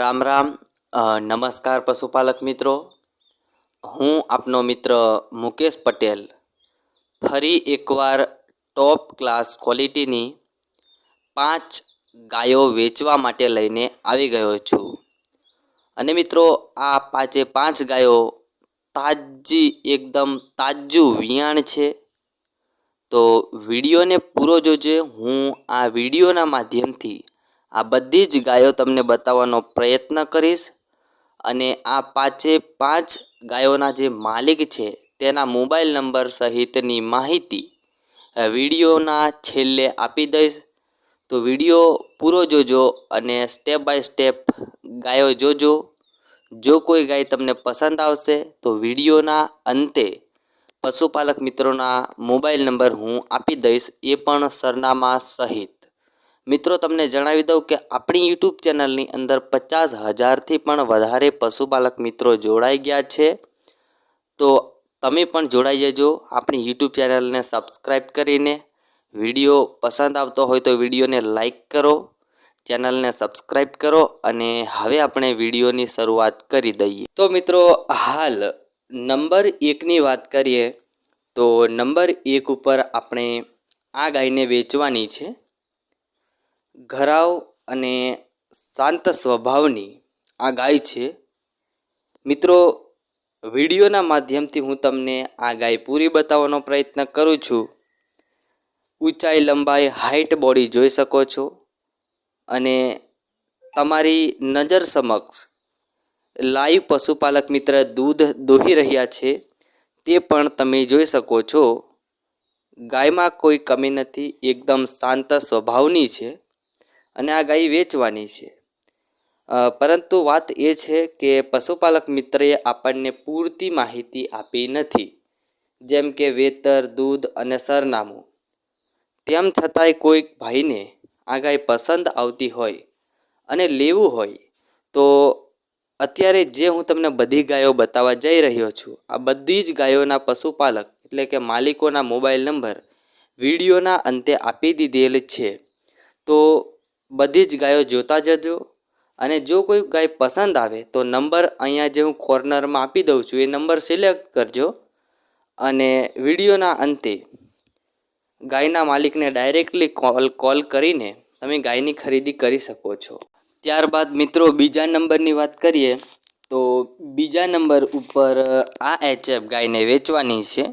રામ રામ. નમસ્કાર પશુપાલક મિત્રો. હું આપનો મિત્ર મુકેશ પટેલ ફરી એકવાર ટોપ ક્લાસ ક્વોલિટીની પાંચ ગાયો વેચવા માટે લઈને આવી ગયો છું. અને મિત્રો, આ પાંચે પાંચ ગાયો તાજી, એકદમ તાજું વિયાણ છે. તો વિડીયોને પૂરો જોજે. હું આ વિડીયોના માધ્યમથી આ બધી જ ગાયો તમને બતાવવાનો પ્રયત્ન કરીશ. અને આ પાંચે પાંચ ગાયોના જે માલિક છે, તેના મોબાઈલ નંબર સહિતની માહિતી વિડીયોના છેલ્લે આપી દઈશ. તો વીડિયો પૂરો જોજો અને સ્ટેપ બાય સ્ટેપ ગાયો જોજો. જો કોઈ ગાય તમને પસંદ આવશે, તો વિડીયોના અંતે પશુપાલક મિત્રોના મોબાઈલ નંબર હું આપી દઈશ, એ પણ સરનામા સહિત. મિત્રો, તમને જણાવી દઉં કે આપણી યુટ્યુબ ચેનલની અંદર પચાસ હજારથી પણ વધારે પશુપાલક મિત્રો જોડાઈ ગયા છે. તો તમે પણ જોડાઈ જજો. આપણી યુટ્યુબ ચેનલને સબસ્ક્રાઈબ કરીને વીડિયો પસંદ આવતો હોય તો વિડીયોને લાઈક કરો, ચેનલને સબસ્ક્રાઈબ કરો અને હવે આપણે વિડીયોની શરૂઆત કરી દઈએ. તો મિત્રો, હાલ નંબર એકની વાત કરીએ તો નંબર એક ઉપર આપણે આ ગાયને વેચવાની છે. ઘરાવ અને શાંત સ્વભાવની આ ગાય છે. મિત્રો, વિડીયોના માધ્યમથી હું તમને આ ગાય પૂરી બતાવવાનો પ્રયત્ન કરું છું. ઊંચાઈ, લંબાઈ હાઇટ બોડી જોઈ શકો છો અને તમારી નજર સમક્ષ લાઈવ પશુપાલક મિત્ર દૂધ દોહી રહ્યા છે તે પણ તમે જોઈ શકો છો. ગાયમાં કોઈ કમી નથી, એકદમ શાંત સ્વભાવની છે. અને આ ગાય વેચવાની છે. પરંતુ વાત એ છે કે પશુપાલક મિત્રએ આપણને પૂરતી માહિતી આપી નથી. જેમ કે વેતર, દૂધ અને સરનામું. તેમ છતાંય કોઈક ભાઈને આ ગાય પસંદ આવતી હોય અને લેવું હોય, તો અત્યારે જે હું તમને બધી ગાયો બતાવવા જઈ રહ્યો છું, આ બધી જ ગાયોના પશુપાલક એટલે કે માલિકોના મોબાઈલ નંબર વિડીયોના અંતે આપી દીધેલ છે. તો બધી જ ગાયો જોતા જજો. અને જો કોઈ ગાય પસંદ આવે, તો નંબર અહીંયા જે હું કોર્નરમાં આપી દઉં છું, એ નંબર સિલેક્ટ કરજો. અને વિડીયોના અંતે ગાયના માલિકને ડાયરેક્ટલી કોલ કોલ કરીને તમે ગાયની ખરીદી કરી શકો છો. ત્યારબાદ મિત્રો, બીજા નંબરની વાત કરીએ, તો બીજા નંબર ઉપર આ એચએફ ગાયને વેચવાની છે.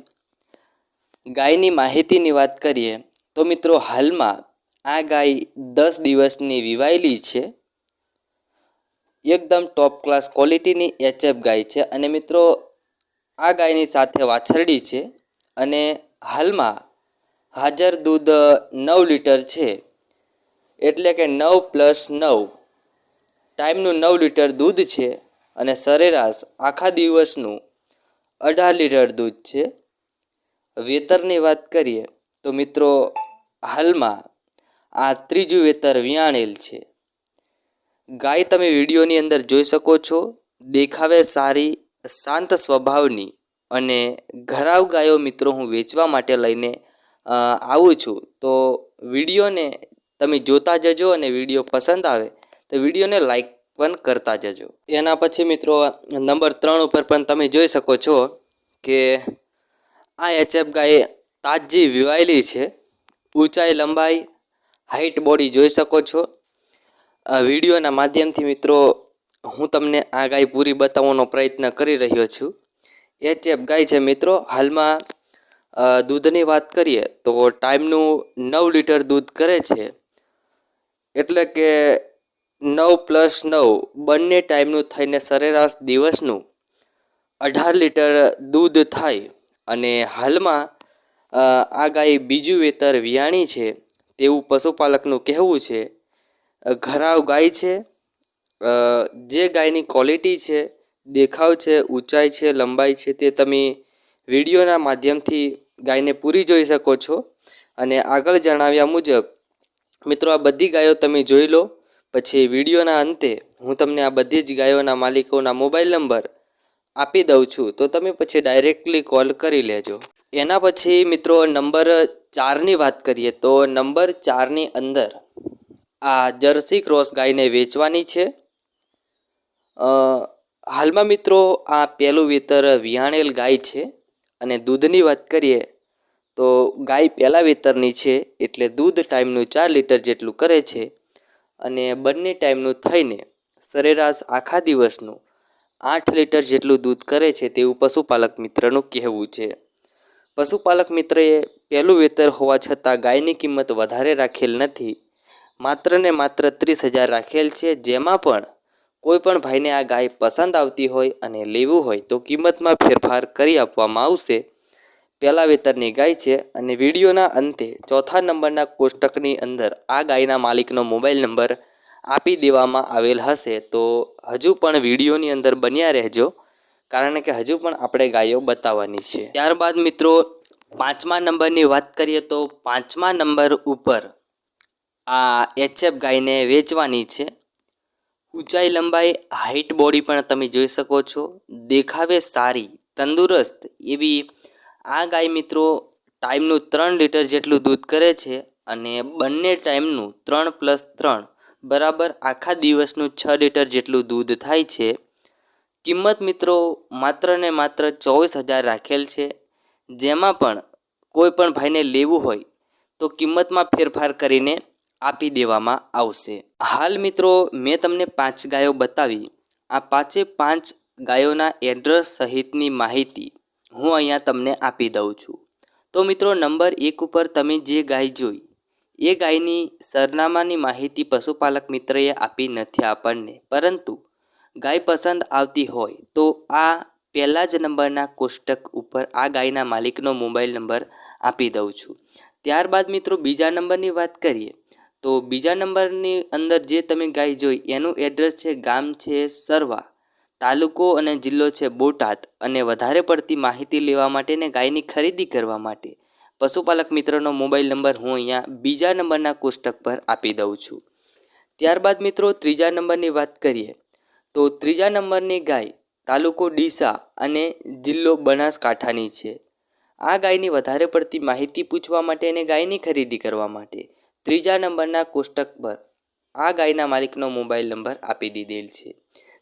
ગાયની માહિતીની વાત કરીએ, તો મિત્રો, હાલમાં આ ગાય દસ દિવસની વિવાયેલી છે. એકદમ ટોપ ક્લાસ ક્વોલિટીની એચએફ ગાય છે અને મિત્રો, આ ગાયની સાથે વાછરડી છે અને હાલમાં હાજર દૂધ નવ લીટર છે. એટલે કે નવ પ્લસ નવ. ટાઈમનું નવ લીટર દૂધ છે અને સરેરાશ આખા દિવસનું અઢાર લીટર દૂધ છે. વેતરની વાત કરીએ તો મિત્રો, હાલમાં આ ત્રીજું વેતર વિયાણેલ છે. ગાય તમે વિડીયોની અંદર જોઈ શકો છો, દેખાવે સારી, શાંત સ્વભાવની અને ઘરાવ ગાયો મિત્રો હું વેચવા માટે લઈને આવું છું. તો વિડીયોને તમે જોતા જજો અને વીડિયો પસંદ આવે તો વિડીયોને લાઈક પણ કરતા જજો. એના પછી મિત્રો, નંબર ત્રણ ઉપર પણ તમે જોઈ શકો છો કે આ એચએફ ગાય તાજી વિવાયેલી છે, ઊંચાઈ લંબાઈ હાઇટ બોડી જોઈ શકો છો. વિડીયોના માધ્યમથી મિત્રો, હું તમને આ ગાય પૂરી બતાવવાનો પ્રયત્ન કરી રહ્યો છું. એચએફ ગાય છે મિત્રો, હાલમાં દૂધની વાત કરીએ તો ટાઈમનું નવ લીટર દૂધ કરે છે. એટલે કે નવ પ્લસ નવ બંને ટાઈમનું થઈને સરેરાશ દિવસનું અઢાર લીટર દૂધ થાય. અને હાલમાં આ ગાય બીજું વેતર વિયાણી છે. તેવું પશુપાલકનું કહેવું છે ઘરાવ ગાય છે જે ગાયની ક્વોલિટી છે, દેખાવ છે, ઊંચાઈ છે, લંબાઈ છે તે તમે વિડીયોના માધ્યમથી ગાયને પૂરી જોઈ શકો છો. અને આગળ જણાવ્યા મુજબ, મિત્રો આ બધી ગાયો તમે જોઈ લો, પછી વિડીયોના અંતે હું તમને આ બધી જ ગાયોના માલિકોના મોબાઈલ નંબર આપી દઉં છું. તો તમે પછી ડાયરેક્ટલી કોલ કરી લેજો. એના પછી મિત્રો નંબર ચારની વાત કરીએ તો નંબર ચારની અંદર આ જર્સી ક્રોસ ગાયને વેચવાની છે. હાલમાં મિત્રો આ પહેલું વેતર વિયાણેલ ગાય છે અને દૂધની વાત કરીએ તો ગાય પહેલાં વેતરની છે એટલે દૂધ ટાઈમનું ચાર લીટર જેટલું કરે છે અને બંને ટાઈમનું થઈને સરેરાશ આખા દિવસનું આઠ લીટર જેટલું દૂધ કરે છે તેવું પશુપાલક મિત્રનું કહેવું છે. પશુપાલક મિત્રએ પહેલું વેતર હોવા છતાં ગાયની કિંમત વધારે રાખેલ નથી. માત્ર ને માત્ર ત્રીસ હજાર રાખેલ છે, જેમાં પણ કોઈ પણ ભાઈને આ ગાય પસંદ આવતી હોય અને લેવું હોય તો કિંમતમાં ફેરફાર કરી આપવામાં આવશે. પહેલા વેતરની ગાય છે અને વિડીયોના અંતે ચોથા નંબરના કોષ્ટકની અંદર આ ગાયના માલિકનો મોબાઈલ નંબર આપી દેવામાં આવેલ હશે. તો હજુ પણ વિડીયોની અંદર બન્યા રહેજો, કારણ કે હજુ પણ આપણે ગાયો બતાવવાની છે. ત્યારબાદ મિત્રો પાંચમા નંબરની વાત કરીએ તો પાંચમા નંબર ઉપર આ એચએફ ગાયને વેચવાની છે. ઊંચાઈ લંબાઈ હાઇટ બોડી પણ તમે જોઈ શકો છો. દેખાવે સારી, તંદુરસ્ત એવી આ ગાય મિત્રો ટાઈમનું ત્રણ લીટર જેટલું દૂધ કરે છે અને બંને ટાઈમનું ત્રણ પ્લસ ત્રણ, બરાબર આખા દિવસનું છ લીટર જેટલું દૂધ થાય છે. કિંમત મિત્રો માત્ર ને માત્ર ચોવીસ હજાર રાખેલ છે. જેમાં પણ કોઈ પણ ભાઈને લેવું હોય તો કિંમતમાં ફેરફાર કરીને આપી દેવામાં આવશે. હાલ મિત્રો, મેં તમને પાંચ ગાયો બતાવી. આ પાંચે પાંચ ગાયોના એડ્રેસ સહિતની માહિતી હું અહીંયા તમને આપી દઉં છું. તો મિત્રો, નંબર એક ઉપર તમે જે ગાય જોઈ, એ ગાયની સરનામાની માહિતી પશુપાલક મિત્રએ આપી નથી આપણને. પરંતુ ગાય પસંદ આવતી હોય તો આ પહેલા જ નંબરના કોષ્ટક ઉપર આ ગાયના માલિકનો મોબાઈલ નંબર આપી દઉં છું. ત્યારબાદ મિત્રો બીજા નંબરની વાત કરીએ, તો બીજા નંબરની અંદર જે તમે ગાય જોઈ, એનું એડ્રેસ છે ગામ છે સરવા, તાલુકો અને જિલ્લો છે બોટાદ અને વધારે પડતી માહિતી લેવા માટે ને ગાયની ખરીદી કરવા માટે. પશુપાલક મિત્રનો મોબાઈલ નંબર હું અહીંયા બીજા નંબરના કોષ્ટક પર આપી દઉં છું. ત્યારબાદ મિત્રો ત્રીજા નંબરની વાત કરીએ, તો ત્રીજા નંબરની ગાય તાલુકો ડીસા અને જિલ્લો બનાસકાંઠાની છે. આ ગાયની વધારે પડતી માહિતી પૂછવા માટે અને ગાયની ખરીદી કરવા માટે ત્રીજા નંબરના કોષ્ટક પર આ ગાયના માલિકનો મોબાઈલ નંબર આપી દીધેલ છે.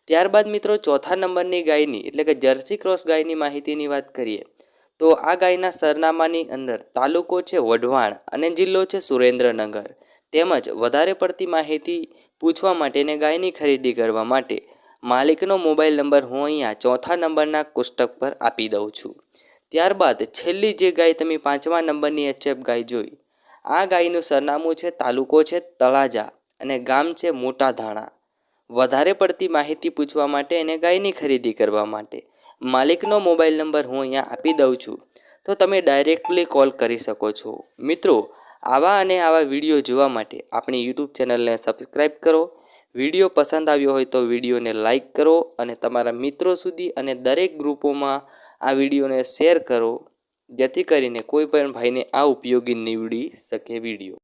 ત્યારબાદ મિત્રો ચોથા નંબરની ગાયની, એટલે કે જર્સી ક્રોસ ગાયની માહિતીની વાત કરીએ, તો આ ગાયના સરનામાની અંદર તાલુકો છે વઢવાણ અને જિલ્લો છે સુરેન્દ્રનગર. તેમજ વધારે પડતી માહિતી પૂછવા માટે અને ગાયની ખરીદી કરવા માટે માલિકનો મોબાઈલ નંબર હું અહીંયા ચોથા નંબરના કોષ્ટક પર આપી દઉં છું. ત્યારબાદ છેલ્લી જે ગાય તમે પાંચમા નંબરની એચએફ ગાય જોઈ. આ ગાયનું સરનામું છે તાલુકો છે તળાજા અને ગામ છે મોટા ધાણા. વધારે પડતી માહિતી પૂછવા માટે અને ગાયની ખરીદી કરવા માટે માલિકનો મોબાઈલ નંબર હું અહીંયા આપી દઉં છું. તો તમે ડાયરેક્ટલી કોલ કરી શકો છો. મિત્રો, આવા અને આવા વીડિયો જોવા માટે આપણી યુટ્યુબ ચેનલને સબસ્ક્રાઈબ કરો વીડિયો પસંદ આવ્યો હોય તો વિડીયોને લાઇક કરો અને તમારા મિત્રો સુધી અને દરેક ગ્રુપોમાં આ વિડીયોને શેર કરો, જેથી કરીને કોઈ પણ ભાઈને આ ઉપયોગી નીવડી શકે વીડિયો.